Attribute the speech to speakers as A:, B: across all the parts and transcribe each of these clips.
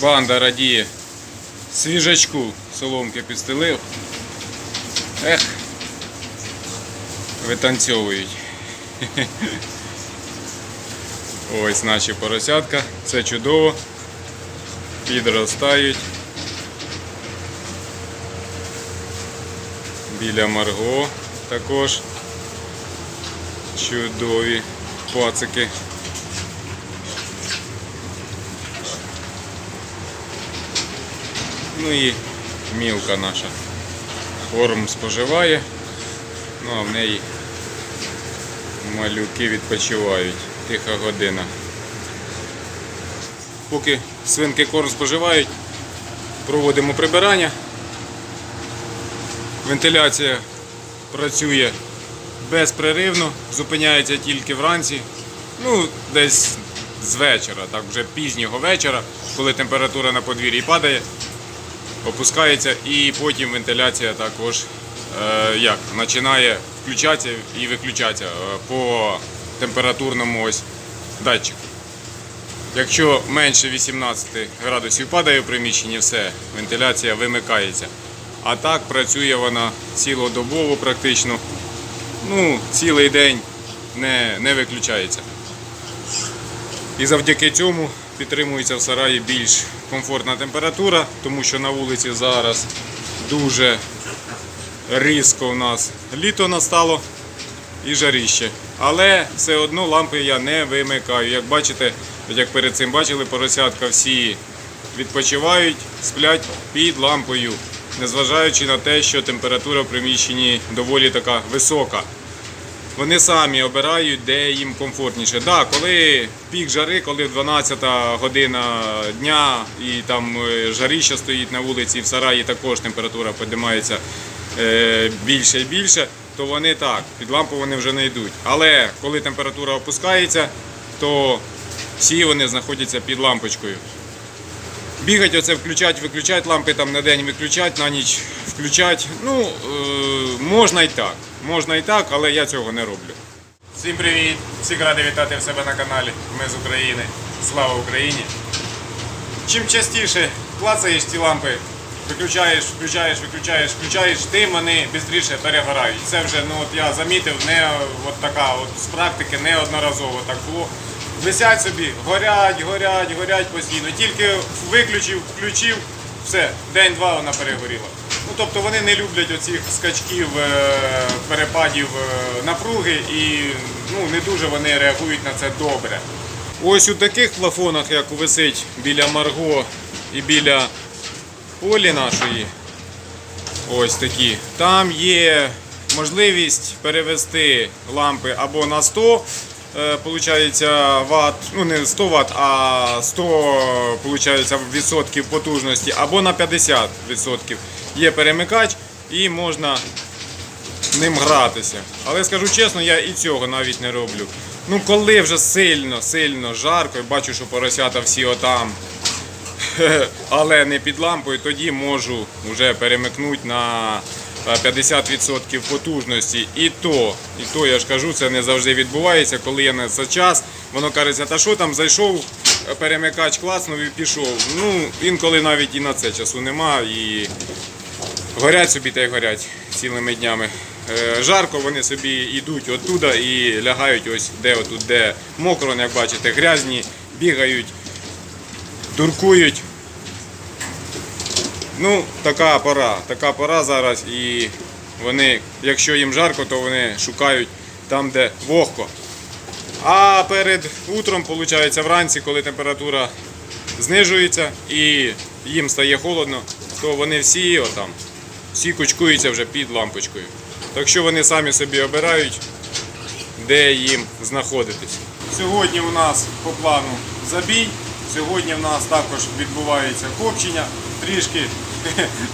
A: Банда радіє. Свіжачку соломки підстелив. Ех. Витанцьовують. Ось наші поросятка. Це чудово. Підростають. Біля Марго також. Чудові пацики. Ну і мілка наша. Корм споживає, ну а в неї малюки відпочивають. Тиха година. Поки свинки корм споживають, проводимо прибирання. Вентиляція працює безпреривно, зупиняється тільки вранці. Ну, десь з вечора, так вже пізнього вечора, коли температура на подвір'ї падає, опускається і потім вентиляція також е, як, починає включатися і виключатися е, по температурному ось датчику. Якщо менше 18 градусів падає в приміщенні, все, вентиляція вимикається. А так працює вона цілодобово практично. Ну, цілий день не, не виключається. І завдяки цьому підтримується в сараї більш комфортна температура, тому що на вулиці зараз дуже різко у нас літо настало і жаріще. Але все одно лампи я не вимикаю. Як бачите, як перед цим бачили, поросятка всі відпочивають, сплять під лампою, незважаючи на те, що температура в приміщенні доволі така висока. Вони самі обирають, де їм комфортніше. Да, коли пік жари, коли 12 година дня і там е, жаріще стоїть на вулиці, і в сараї також температура піднімається е, більше і більше, то вони так, під лампу вони вже не йдуть. Але коли температура опускається, то всі вони знаходяться під лампочкою. Бігать оце включать, виключать лампи там на день виключать, на ніч включать. Ну, е, можна і так. Можна і так, але я цього не роблю. Всім привіт! Всіх радий вітати в себе на каналі. Ми з України. Слава Україні! Чим частіше клацаєш ці лампи, виключаєш, включаєш, виключаєш, включаєш, тим вони швидше перегорають. Це вже ну, от я замітив, не от така от з практики неодноразово так було. Висять собі, горять, горять, горять постійно. Тільки виключив, включив, все, день-два вона перегоріла. Ну, тобто вони не люблять оцих скачків, е, перепадів е, напруги і ну, не дуже вони реагують на це добре. Ось у таких плафонах, як висить біля Марго і біля Олі нашої, ось такі, там є можливість перевести лампи або на 100 е, получається ват, ну не 100 ватт, а 100 получається, відсотків потужності, або на 50 відсотків. Є перемикач і можна ним гратися. Але скажу чесно, я і цього навіть не роблю. Ну коли вже сильно, сильно жарко, і бачу, що поросята всі отам, але не під лампою, тоді можу вже перемикнути на е, 50% потужності. І то, і то я ж кажу, це не завжди відбувається, коли я на це час, воно кажеться, та що там зайшов, е, перемикач класнув і пішов. Ну, інколи навіть і на це часу нема. І горять собі та й горять цілими днями. Е, Жарко вони собі йдуть оттуда і лягають ось де отут, де мокро, як бачите, грязні, бігають, дуркують. Ну, така пора, така пора зараз, і вони, якщо їм жарко, то вони шукають там, де вогко. А перед утром, виходить, вранці, коли температура знижується і їм стає холодно, то вони всі отам, всі кучкуються вже під лампочкою. Так що вони самі собі обирають, де їм знаходитись. Сьогодні у нас по плану забій. Сьогодні в нас також відбувається копчення. Трішки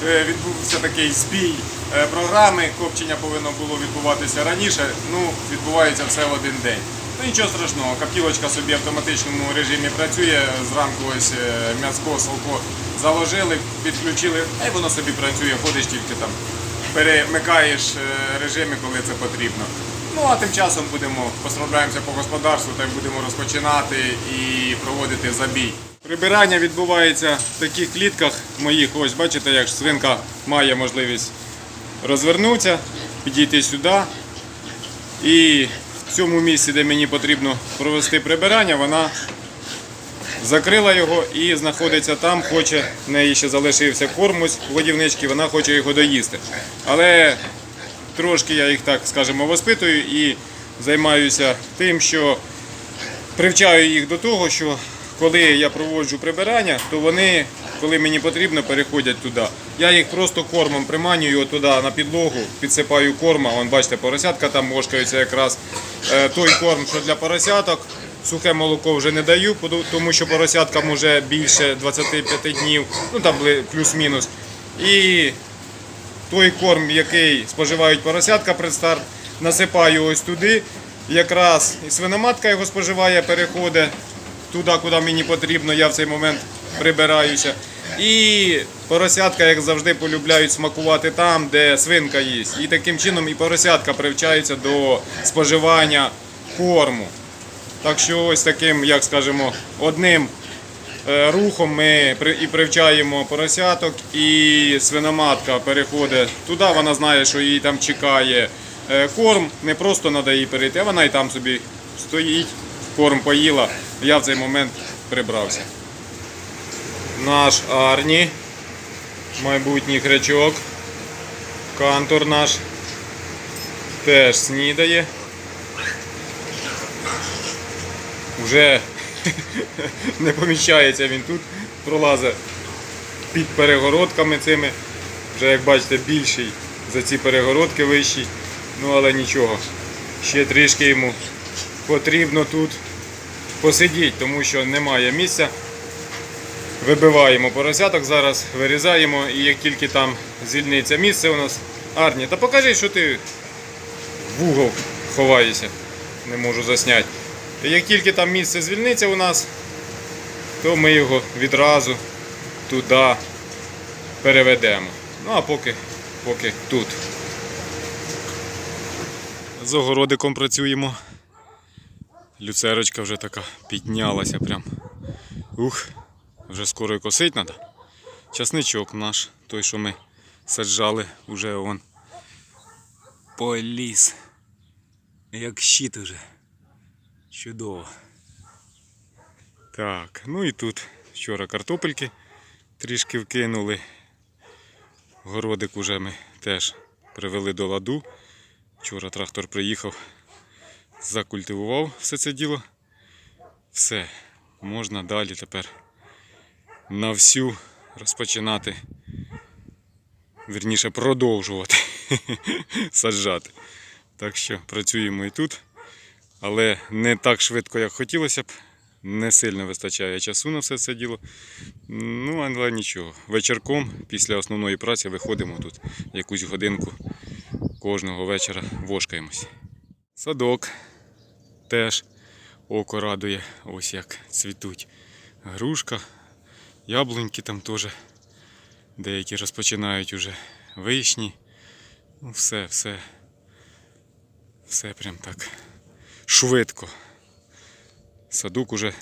A: е, відбувся такий збій е, програми. Копчення повинно було відбуватися раніше. Ну, відбувається все в один день. Ну нічого страшного, каптілочка собі в автоматичному режимі працює. Зранку ось е, м'яско, салко заложили, підключили, а й воно собі працює, ходиш тільки там, перемикаєш е, режими, коли це потрібно. Ну а тим часом будемо посправляємося по господарству та будемо розпочинати і проводити забій. Прибирання відбувається в таких клітках моїх. Ось бачите, як свинка має можливість розвернутися, підійти сюди. І в цьому місці, де мені потрібно провести прибирання, вона закрила його і знаходиться там, хоче, в неї ще залишився кормусь водівнички, вона хоче його доїсти. Але трошки я їх так скажімо воспитую і займаюся тим, що привчаю їх до того, що коли я проводжу прибирання, то вони, коли мені потрібно, переходять туди. Я їх просто кормом приманюю туди на підлогу, підсипаю корма. Вон, бачите, поросятка там мошкаються якраз. Е, Той корм, що для поросяток. Сухе молоко вже не даю, тому що поросяткам вже більше 25 днів, ну там плюс-мінус. І той корм, який споживають поросятка предстарт, насипаю ось туди. Якраз і свиноматка його споживає, переходить туди, куди мені потрібно, я в цей момент прибираюся. І поросятка, як завжди, полюбляють смакувати там, де свинка їсть. І таким чином і поросятка привчаються до споживання корму. Так що ось таким, як скажемо, одним е, рухом ми і привчаємо поросяток, і свиноматка переходить туди, вона знає, що її там чекає е, корм. Не просто треба їй перейти, а вона і там собі стоїть, корм поїла. Я в цей момент прибрався. Наш Арні, майбутній хрячок, кантор наш теж снідає. Вже не поміщається він тут, пролазить під перегородками цими. Вже як бачите більший за ці перегородки вищий. Ну але нічого. Ще трішки йому потрібно тут посидіти, тому що немає місця. Вибиваємо поросяток зараз, вирізаємо і як тільки там звільниться місце у нас. Арні, та покажи, що ти в угол ховаєшся. Не можу засняти. І як тільки там місце звільниться у нас, то ми його відразу туди переведемо. Ну а поки, поки тут. З огородиком працюємо. Люцерочка вже така піднялася прям. Ух, вже скоро і косить треба. Часничок наш, той, що ми саджали, вже он поліз. Як щит уже. Чудово. Так, ну і тут вчора картопельки трішки вкинули. Городик уже ми теж привели до ладу. Вчора трактор приїхав, закультивував все це діло. Все, можна далі тепер на всю розпочинати. Вірніше продовжувати саджати. Так що працюємо і тут але не так швидко, як хотілося б. Не сильно вистачає часу на все це діло. Ну, але нічого. Вечірком після основної праці виходимо тут якусь годинку кожного вечора вошкаємось. Садок теж око радує, ось як цвітуть. Грушка, яблуньки там теж деякі розпочинають уже вишні. Ну, все, все. Все прям так швидко. Садок уже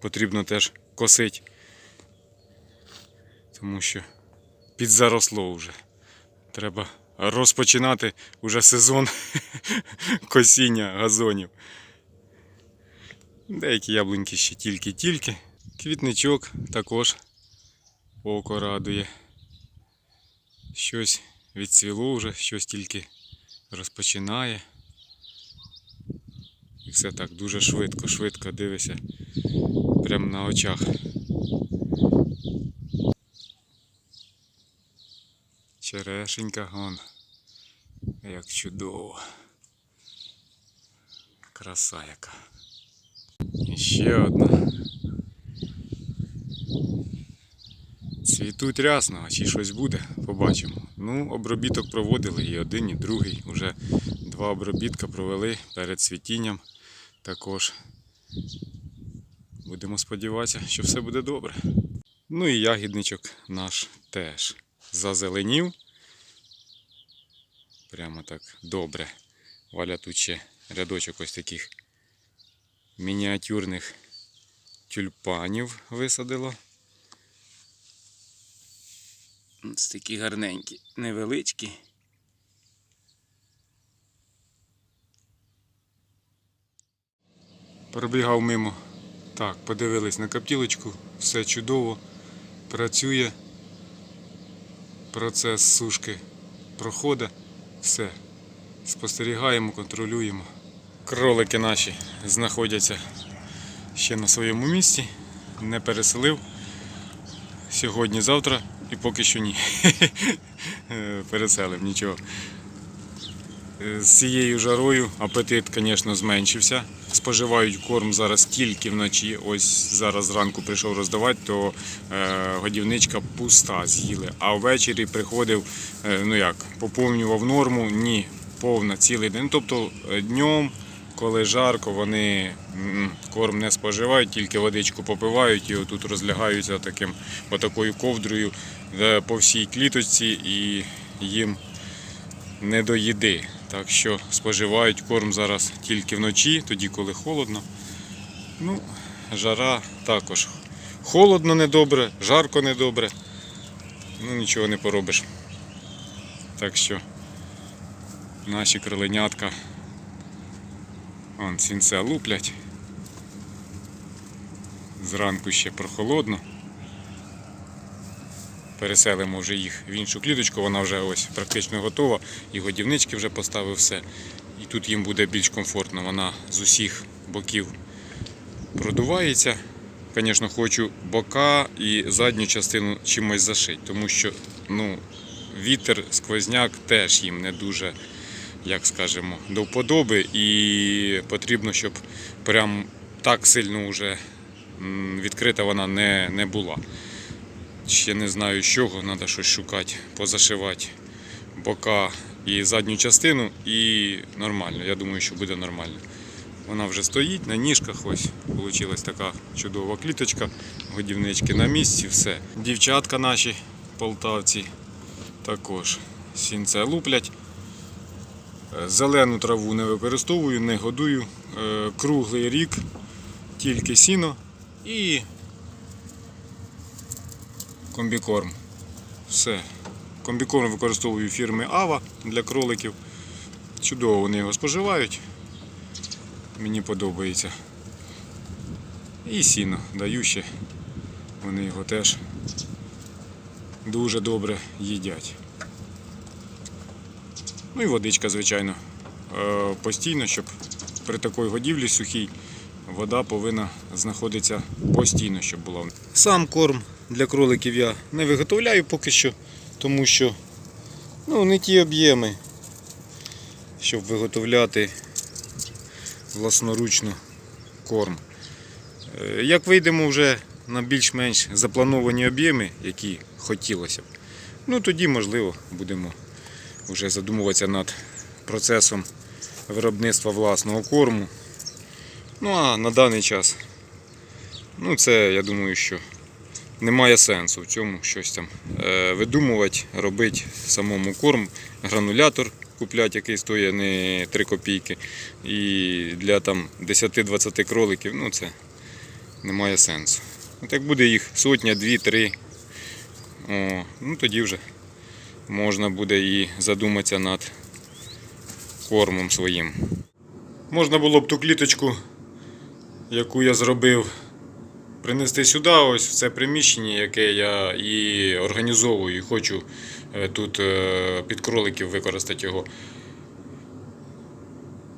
A: потрібно теж косити, тому що підзаросло вже. Треба розпочинати уже сезон косіння газонів. Деякі яблуньки ще тільки-тільки. Квітничок також око радує. Щось відцвіло вже, щось тільки розпочинає. І все так дуже швидко, швидко дивишся. Прямо на очах. Черешенька гон. Як чудово. Краса яка. І ще одна. Цвітуть рясно, а чи щось буде, побачимо. Ну, обробіток проводили і один, і другий. Уже два обробітка провели перед цвітінням. Також будемо сподіватися, що все буде добре. Ну і ягідничок наш теж зазеленів. Прямо так добре. Валя тут ще рядочок ось таких мініатюрних тюльпанів висадила. Ось такі гарненькі, невеличкі. Пробігав мимо. Так, подивились на каптілочку, все чудово, працює. Процес сушки проходить, все. Спостерігаємо, контролюємо. Кролики наші знаходяться ще на своєму місці, не переселив. Сьогодні, завтра і поки що ні. Переселив нічого. Е, З цією жарою апетит, звісно, зменшився. Споживають корм зараз тільки вночі. Ось зараз зранку прийшов роздавати, то е, годівничка пуста з'їли. А ввечері приходив, е, ну як, поповнював норму, ні, повна цілий день. Тобто днем, коли жарко, вони корм не споживають, тільки водичку попивають і отут розлягаються таким, отакою ковдрою по всій кліточці і їм не до їди. Так що споживають корм зараз тільки вночі, тоді коли холодно. Ну, жара також. Холодно недобре, жарко недобре. Ну нічого не поробиш. Так що наші кроленятка вон, сінце луплять. Зранку ще прохолодно. Переселимо вже їх в іншу кліточку, вона вже ось практично готова, і годівнички вже поставив все. І тут їм буде більш комфортно. Вона з усіх боків продувається. Звісно, хочу бока і задню частину чимось зашити, тому що ну, вітер, сквозняк теж їм не дуже, як скажемо, до вподоби. І потрібно, щоб прям так сильно вже відкрита вона не, не була. Ще не знаю з чого, треба щось шукати, позашивати бока і задню частину, і нормально. Я думаю, що буде нормально. Вона вже стоїть на ніжках, ось вийшла така чудова кліточка, годівнички на місці, все. Дівчатка наші полтавці також сінце луплять. Е, Зелену траву не використовую, не годую. Е, Круглий рік, тільки сіно і комбікорм. Все. Комбікорм використовую фірми Ава для кроликів. Чудово вони його споживають. Мені подобається. І сіно даю ще. Вони його теж дуже добре їдять. Ну і водичка, звичайно. Е, Постійно, щоб при такій годівлі сухій вода повинна знаходитися постійно, щоб була. Сам корм для кроликів я не виготовляю поки що, тому що ну, не ті об'єми, щоб виготовляти власноручно корм. Е, Як вийдемо вже на більш-менш заплановані об'єми, які хотілося б, ну тоді, можливо, будемо вже задумуватися над процесом виробництва власного корму. Ну а на даний час, ну це я думаю, що немає сенсу в цьому щось там е, видумувати, робити самому корм, гранулятор купляти, який стоїть не 3 копійки. І для там 10-20 кроликів, ну це немає сенсу. От як буде їх сотня, дві, три, о, ну тоді вже можна буде і задуматися над кормом своїм. Можна було б ту кліточку, яку я зробив, принести сюди, ось в це приміщення, яке я і організовую, і хочу е, тут е, під кроликів використати його.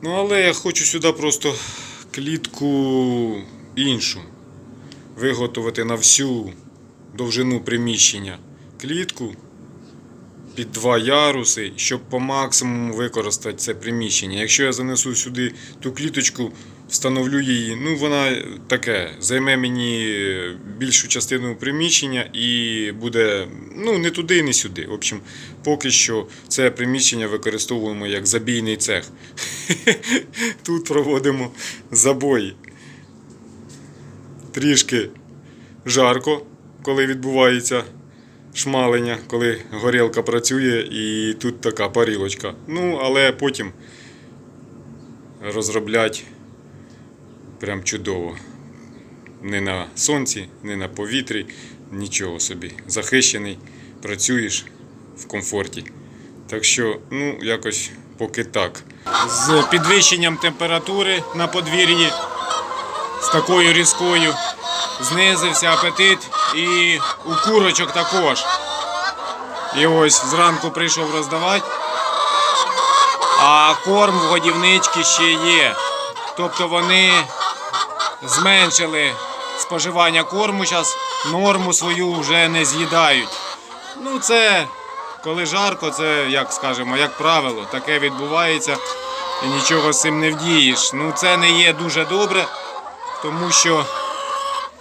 A: Ну, але я хочу сюди просто клітку іншу. Виготовити на всю довжину приміщення клітку під два яруси, щоб по максимуму використати це приміщення. Якщо я занесу сюди ту кліточку, встановлю її, ну вона таке, займе мені більшу частину приміщення і буде ну, не туди, не сюди. В общем, поки що це приміщення використовуємо як забійний цех. Тут проводимо забої. Трішки жарко, коли відбувається шмалення, коли горілка працює і тут така парілочка. Ну, але потім розроблять прям чудово. ні на сонці, ні на повітрі, нічого собі. Захищений, працюєш в комфорті. Так що, ну, якось поки так. З підвищенням температури на подвір'ї, з такою різкою, знизився апетит і у курочок також. І ось зранку прийшов роздавати, а корм в годівничці ще є. Тобто вони зменшили споживання корму зараз, норму свою вже не з'їдають. Ну, це коли жарко, це, як скажемо, як правило, таке відбувається і нічого з цим не вдієш. Ну, це не є дуже добре, тому що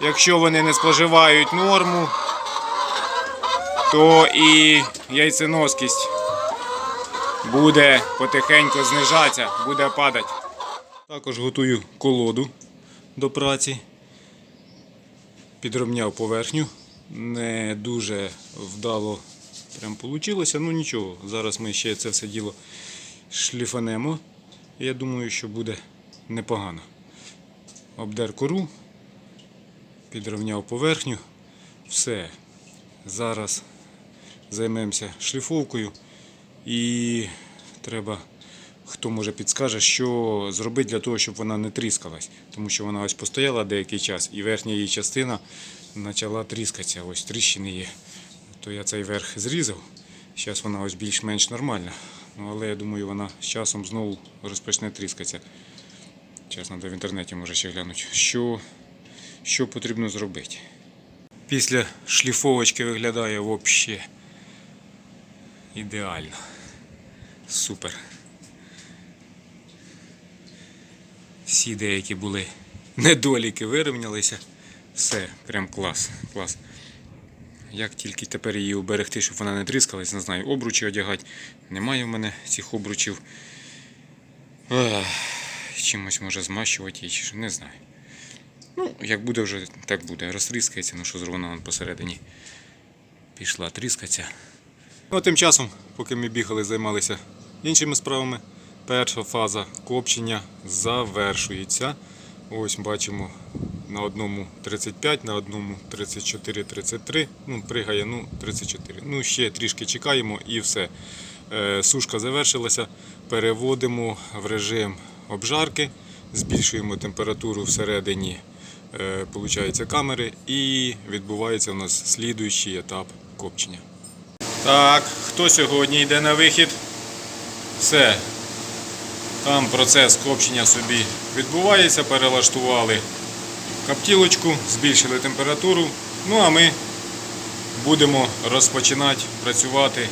A: якщо вони не споживають норму, то і яйценоскість буде потихеньку знижатися, буде падати. Також готую колоду до праці. Підровняв поверхню. Не дуже вдало прям вийшло. Ну нічого, зараз ми ще це все діло шліфанемо. Я думаю, що буде непогано. Обдер кору, підровняв поверхню. Все. Зараз займемося шліфовкою і треба, хто може підскаже, що зробити для того, щоб вона не тріскалась. Тому що вона ось постояла деякий час і верхня її частина почала тріскатися. Ось тріщини є. То я цей верх зрізав. Зараз вона ось більш-менш нормальна. Ну, але я думаю, вона з часом знову розпочне тріскатися. Зараз треба в інтернеті може ще глянути, що, що потрібно зробити. Після шліфовочки виглядає взагалі ідеально. Супер. Всі деякі були недоліки вирівнялися. Все, прям клас, клас. Як тільки тепер її уберегти, щоб вона не тріскалась, не знаю, обручі одягати. Немає в мене цих обручів. Ах, чимось може змащувати її, чи не знаю. Ну, як буде вже, так буде. Розтріскається, ну що вон посередині. Пішла тріскатися. Ну, а тим часом, поки ми бігали, займалися іншими справами, перша фаза копчення завершується. Ось бачимо на одному 35, на одному 34-33. Ну, пригає, ну, 34. Ну, ще трішки чекаємо і все. Е, Сушка завершилася. Переводимо в режим обжарки, збільшуємо температуру всередині е, получається, камери і відбувається у нас слідуючий етап копчення. Так, хто сьогодні йде на вихід? Все. Там процес копчення собі відбувається, перелаштували каптілочку, збільшили температуру. Ну а ми будемо розпочинати працювати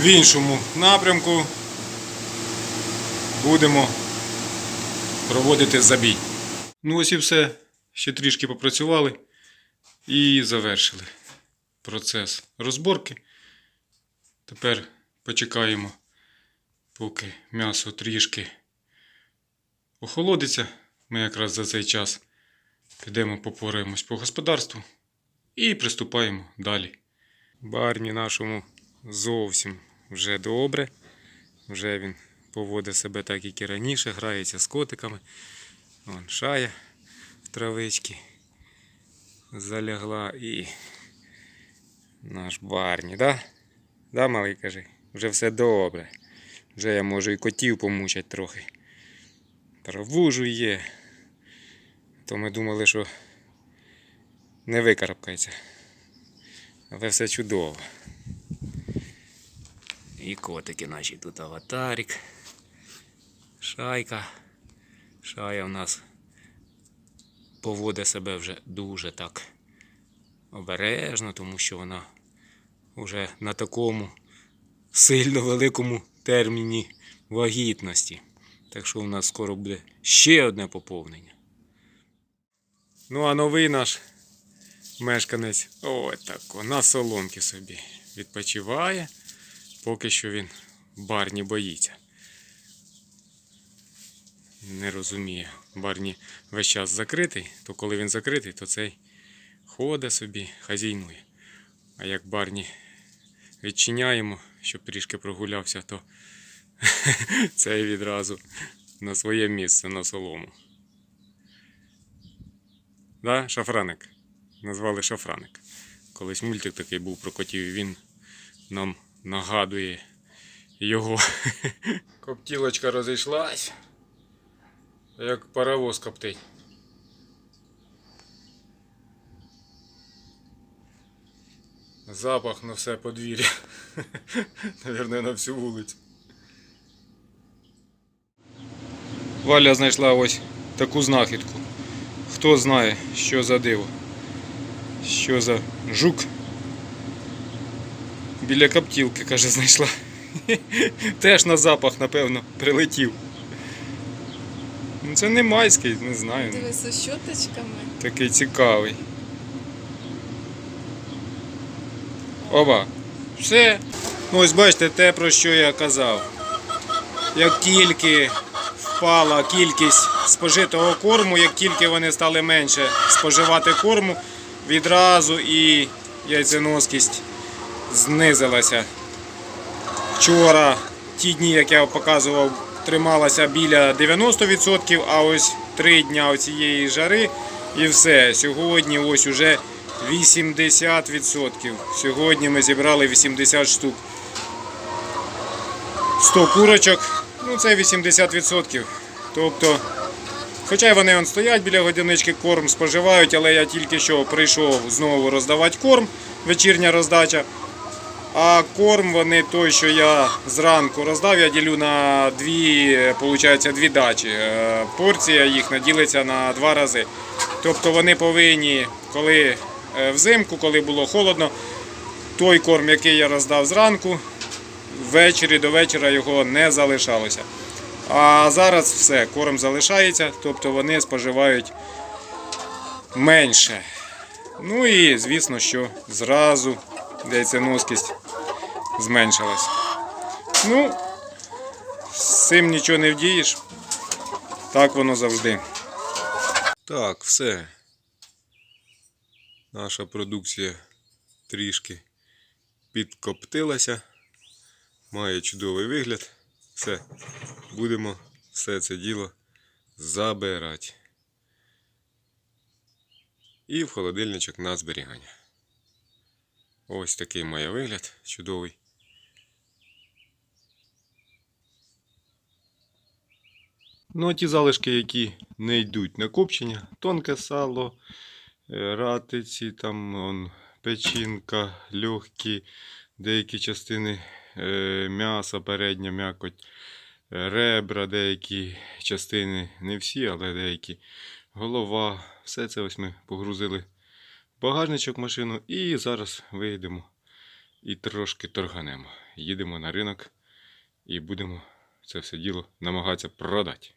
A: в іншому напрямку. Будемо проводити забій. Ну ось і все. Ще трішки попрацювали і завершили процес розборки. Тепер почекаємо, поки м'ясо трішки охолодиться. Ми якраз за цей час підемо попораємось по господарству і приступаємо далі. Барні нашому зовсім вже добре. Вже він поводить себе так, як і раніше, грається з котиками. Вон шая в травички залягла і наш барні, да? Да, малий кажи? Вже все добре. Вже я можу і котів помучать трохи. Траву жує. То ми думали, що не викарабкається. Але все чудово. І котики наші тут аватарик. Шайка. Шая в нас поводить себе вже дуже так обережно, тому що вона вже на такому сильно великому терміні вагітності. Так що у нас скоро буде ще одне поповнення. Ну а новий наш мешканець ось тако, на соломки собі відпочиває. Поки що він барні боїться. Не розуміє. Барні весь час закритий, то коли він закритий, то цей ходить собі, хазяйнує. А як барні відчиняємо, щоб трішки прогулявся, то цей відразу на своє місце на солому. Да? Шафраник. Назвали Шафраник. Колись мультик такий був про котів, він нам нагадує його. Коптілочка розійшлась. Як паровоз коптить. Запах на все подвір'я. Наверное, на всю вулицю. Валя знайшла ось таку знахідку. Хто знає, що за диво. Що за жук. Біля коптілки, каже, знайшла. Теж на запах, напевно, прилетів. Ну, Це не майський, не знаю.
B: Дивись, з щоточками.
A: Такий цікавий. Оба. Все. Ну ось бачите те, про що я казав. Як тільки впала кількість спожитого корму, як тільки вони стали менше споживати корму, відразу і яйценоскість знизилася. Вчора ті дні, як я показував, трималася біля 90%, а ось три дня цієї жари і все. Сьогодні ось уже 80%. Сьогодні ми зібрали 80 штук. 100 курочок, ну це 80%. Тобто, хоча вони он стоять біля годинички, корм споживають, але я тільки що прийшов знову роздавати корм, вечірня роздача. А корм вони той, що я зранку роздав, я ділю на дві, виходить, дві дачі. Е, Порція їхня ділиться на два рази. Тобто вони повинні, коли взимку, коли було холодно, той корм, який я роздав зранку, ввечері до вечора його не залишалося. А зараз все, корм залишається, тобто вони споживають менше. Ну і звісно, що зразу яйценоскість зменшилась. Ну, з цим нічого не вдієш. Так воно завжди. Так, все. Наша продукція трішки підкоптилася. Має чудовий вигляд. Все. Будемо все це діло забирати. І в холодильничок на зберігання. Ось такий має вигляд чудовий. Ну, а ті залишки, які не йдуть на копчення, тонке сало, ратиці, там он, печінка, легкі, деякі частини е, м'яса, передня м'якоть, е, ребра, деякі частини, не всі, але деякі. Голова. Все це ось ми погрузили в багажничок машину і зараз виїдемо і трошки торганемо. Їдемо на ринок і будемо це все діло намагатися продати.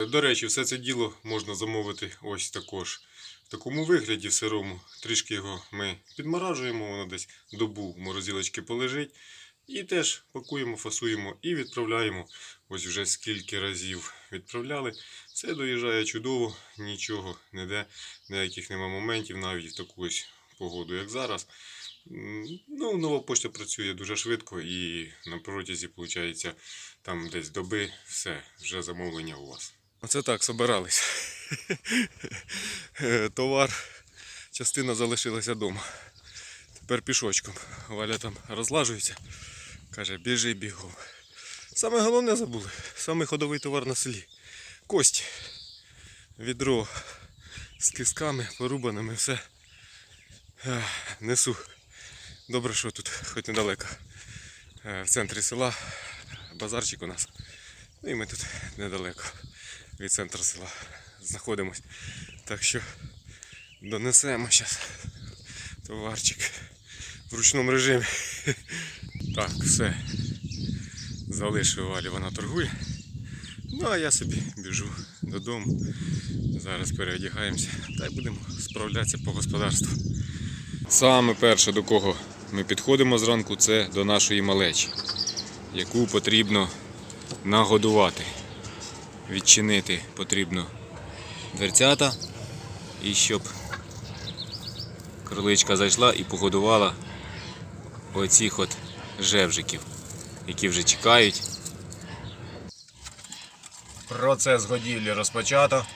A: До речі, все це діло можна замовити ось також в такому вигляді сирому. Трішки його ми підморажуємо, воно десь добу в морозилочці полежить. І теж пакуємо, фасуємо і відправляємо. Ось вже скільки разів відправляли. Все доїжджає чудово, нічого ніде, ніяких нема моментів, навіть в таку ось погоду, як зараз. Ну, нова почта працює дуже швидко і на протязі, виходить, там десь доби все, вже замовлення у вас. Оце так, собирались. Е, Товар, частина залишилася вдома. Тепер пішочком. Валя там розлажується. Каже, біжи бігом. Саме головне забули. Саме ходовий товар на селі. Кості. Відро з кисками, порубаними, все. Несу. Добре, що тут хоч недалеко. Е, В центрі села базарчик у нас. Ну і ми тут недалеко від центру села знаходимось. Так що донесемо зараз товарчик в ручному режимі. Так, все. Залишив Валі, вона торгує. Ну а я собі біжу додому. Зараз переодягаємося та й будемо справлятися по господарству. Саме перше, до кого ми підходимо зранку, це до нашої малечі, яку потрібно нагодувати. Відчинити потрібно дверцята і щоб кроличка зайшла і погодувала оцих от жевжиків, які вже чекають. Процес годівлі розпочато.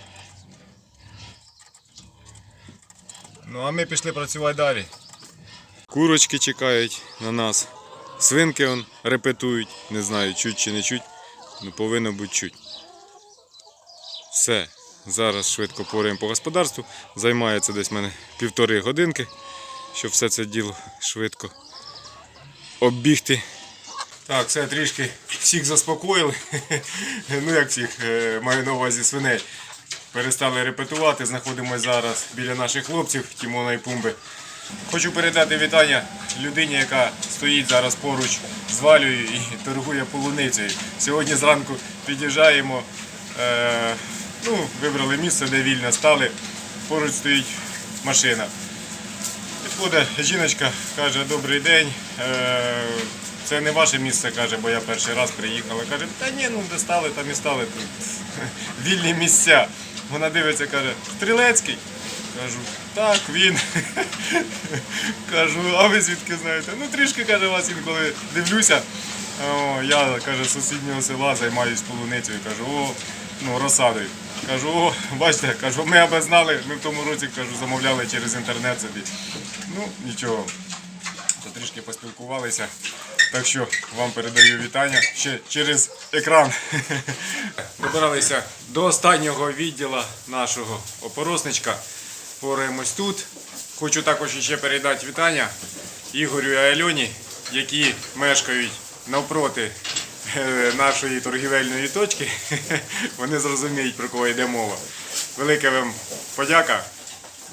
A: Ну а ми пішли працювати далі. Курочки чекають на нас. Свинки он репетують. Не знаю, чуть чи не чуть. Ну повинно бути чуть. Все. Зараз швидко пораємо по господарству. Займається десь мене півтори годинки, щоб все це діло швидко оббігти. Так, все трішки всіх заспокоїли. ну як всіх, е, маю на увазі свиней. Перестали репетувати. Знаходимося зараз біля наших хлопців Тімона і Пумби. Хочу передати вітання людині, яка стоїть зараз поруч з Валею і торгує полуницею. Сьогодні зранку під'їжджаємо. Е, ну, вибрали місце, де вільно стали. Поруч стоїть машина. Підходить жіночка, каже, добрий день. Е, це не ваше місце, каже, бо я перший раз приїхала. Каже, та ні, ну де стали, там і стали тут. Вільні місця. Вона дивиться, каже, Стрілецький. Кажу, так, він. Кажу, а ви звідки знаєте? Ну трішки каже, вас інколи дивлюся. О, я каже, з сусіднього села займаюсь полуницею. Кажу, о, ну розсадою. Кажу, о, бачите, кажу, ми аби знали, ми в тому році кажу, замовляли через інтернет собі. Ну, нічого. То трішки поспілкувалися. Так що вам передаю вітання ще через екран. Добиралися до останнього відділу нашого опоросничка. Пораємось тут. Хочу також ще передати вітання Ігорю і Альоні, які мешкають навпроти нашої торгівельної точки. Вони зрозуміють, про кого йде мова. Велика вам подяка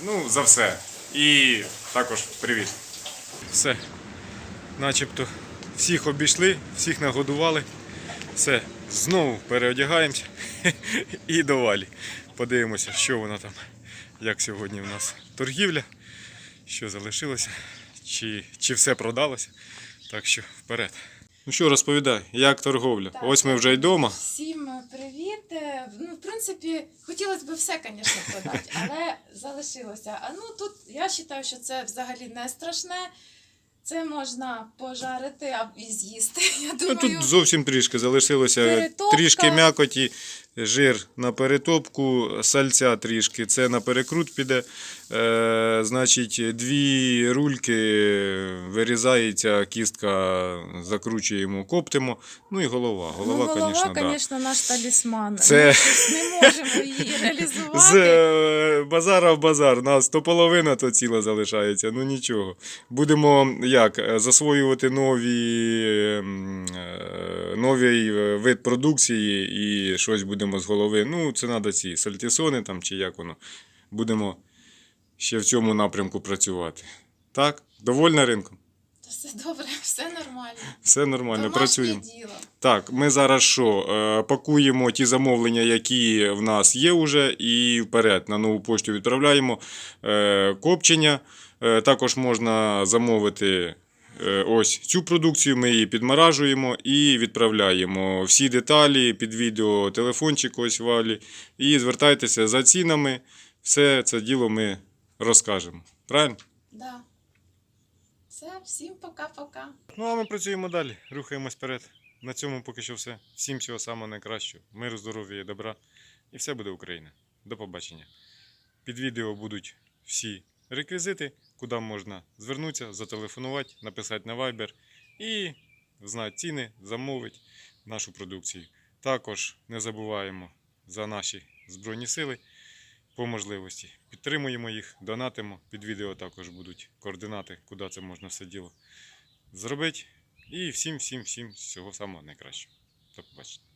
A: ну, за все. І також привіт. Все. Начебто всіх обійшли, всіх нагодували. Все, знову переодягаємося і до валі. Подивимося, що вона там, як сьогодні в нас торгівля, що залишилося, чи, чи все продалося. Так що вперед. Ну що, розповідай, як торговля?
B: Так.
A: Ось ми вже й вдома.
B: Всім привіт. Е, Ну, в принципі, хотілося б все, звісно, продати, але залишилося. А ну тут я вважаю, що це взагалі не страшне. Це можна пожарити і з'їсти. Я
A: Ну,
B: думаю,
A: тут зовсім трішки залишилося
B: Перетопка.
A: трішки м'якоті, жир на перетопку, сальця трішки. Це на перекрут піде. Е, значить, дві рульки вирізається, кістка закручуємо, коптимо. Ну і голова. Голова,
B: ну, голова,
A: звісно, да.
B: наш талісман.
A: Це-
B: Ми не можемо її реалізувати.
A: З е, базара в базар. Нас то половина, то ціла залишається. Ну нічого. Будемо як е, засвоювати нові, ем, е, новий е, вид продукції і щось будемо з голови. Ну, це треба ці сальтісони там чи як воно. Будемо ще в цьому напрямку працювати. Так? Довольна ринком?
B: Все добре, все нормально.
A: Все нормально,
B: Домашнє
A: працюємо.
B: діло.
A: Так, ми зараз що? е, Пакуємо ті замовлення, які в нас є вже, і вперед на нову пошту відправляємо е, копчення. Е, Також можна замовити ось цю продукцію. Ми її підмаражуємо і відправляємо. Всі деталі під відео, телефончик ось валі. І звертайтеся за цінами. Все це діло ми розкажемо. Правильно?
B: Да. Все, всім пока-пока.
A: Ну а ми працюємо далі, рухаємось вперед. На цьому поки що все. Всім всього самого найкращого. Миру, здоров'я і добра. І все буде Україна. До побачення. Під відео будуть всі реквізити, куди можна звернутися, зателефонувати, написати на Viber і знати ціни, замовити нашу продукцію. Також не забуваємо за наші Збройні Сили по можливості. Підтримуємо їх, донатимо. Під відео також будуть координати, куди це можна все діло зробити. І всім, всім, всім всього самого найкращого. До побачення.